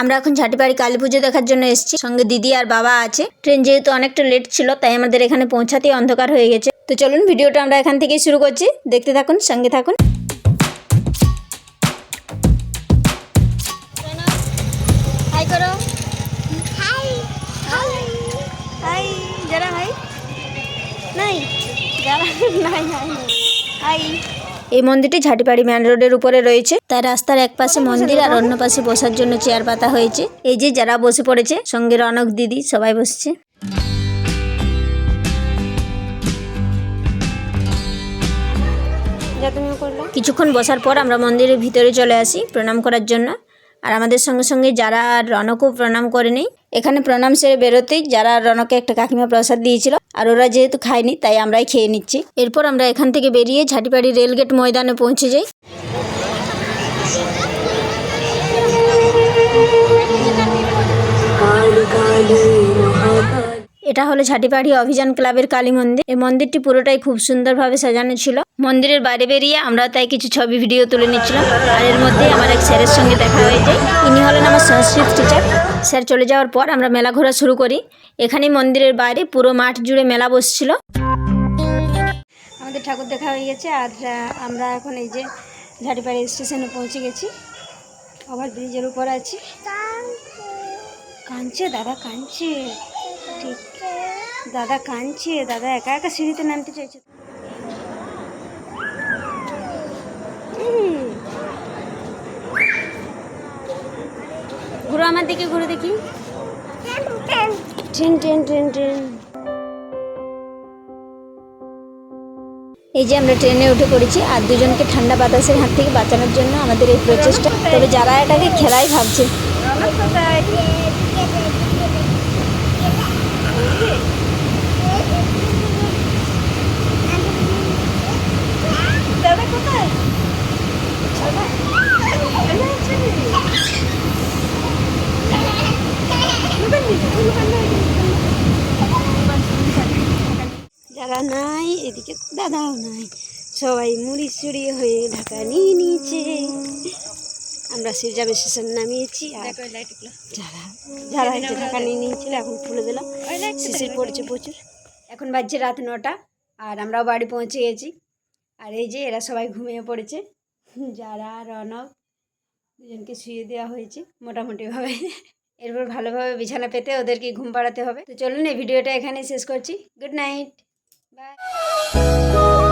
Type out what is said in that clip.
আমরা এখন ঝাটিবাড়ি কালী পুজো দেখার জন্য এসেছি। সঙ্গে দিদি আর বাবা আছে। ট্রেন যেহেতু অনেকটা লেট ছিল তাই আমাদের এখানে পৌঁছাতেই অন্ধকার হয়ে গেছে। তো চলুন ভিডিওটা আমরা এখান থেকেই শুরু করছি। দেখতে থাকুন সঙ্গে থাকুন। নাই? এই মন্দিরটি ঝাটিপাড়ি মেন রোডের উপরে রয়েছে। তাই রাস্তার এক পাশে মন্দির আর অন্য পাশে বসার জন্য চেয়ার পাতা হয়েছে। এই যে যারা বসে পড়েছে, সঙ্গে রনক দিদি, সবাই বসছে। কিছুক্ষণ বসার পর আমরা মন্দিরের ভিতরে চলে আসি প্রণাম করার জন্য। আর আমাদের সঙ্গে সঙ্গে যারা রনকও প্রণাম করে নেই, এখানে প্রণাম সেরে বেরোতেই যারা রনকে একটা কাকিমা প্রসাদ দিয়েছিল আর ওরা যেহেতু খায়নি, তাই আমরাই খেয়ে নিচ্ছি। এরপর আমরা এখান থেকে বেরিয়ে ঝাটিপাড়ি রেলগেট ময়দানে পৌঁছে যাই। এটা হলো ঝাটিপাড়ি অভিযান ক্লাবের কালী মন্দির। এই মন্দিরটি পুরোটাই খুব সুন্দরভাবে সাজানো ছিল। মন্দিরের বাইরে বেরিয়ে আমরা তাই কিছু ছবি, ভিডিও তুলে নিচ্ছিলাম। আর এর মধ্যে আমার এক স্যারের সঙ্গে দেখা হয়ে যায় ইনি হলেন আমার সংস্কৃত টিচার স্যার চলে যাওয়ার পর আমরা মেলা ঘোরা শুরু করি। এখানেই মন্দিরের বাইরে পুরো মাঠ জুড়ে মেলা বসছিল। আমাদের ঠাকুর দেখা হয়ে গেছে, আর আমরা এখন এই যে ঝাটিপাড়ি স্টেশনে পৌঁছে গেছি। ওভার ব্রিজের উপর আছি। কাঁদছে, দাদা কাঁদছে। ঠিক। দাদা কাঁদছে, দাদা একা একা সিঁড়িতে নামতে চাইছে। ঘুরো আমার দিকে, ঘুরে দেখি। এই যে আমরা ট্রেনে উঠে পড়েছি, আর দুজনকে ঠান্ডা বাতাসের হাত থেকে বাঁচানোর জন্য আমাদের এই প্রচেষ্টা। তবে যারা এটাকে খেলাই ভাবছে দাদা কোথায় যারা নাই এদিকে দাদাও নাই। সবাই মুড়ি চুড়ি হয়ে ঢাকা নিয়ে নিয়েছে। আমরা সিরজাম স্টেশন নামিয়েছি আর যারা যারা এই ঢাকা নিয়ে নিয়েছিল এখন খুলে দিলাম। শিশির পড়ছে প্রচুর। এখন বাজছে রাত নটা আর আমরাও বাড়ি পৌঁছে গেছি। আর এই যে এরা সবাই ঘুমিয়ে পড়েছে। যারা রনক দুজনকে শুয়ে দেওয়া হয়েছে মোটামুটিভাবে। এরপর ভালোভাবে বিছানা পেতে ওদেরকে ঘুম পাড়াতে হবে। তো চলুন এই ভিডিওটা এখানে শেষ করছি। Good night 拜。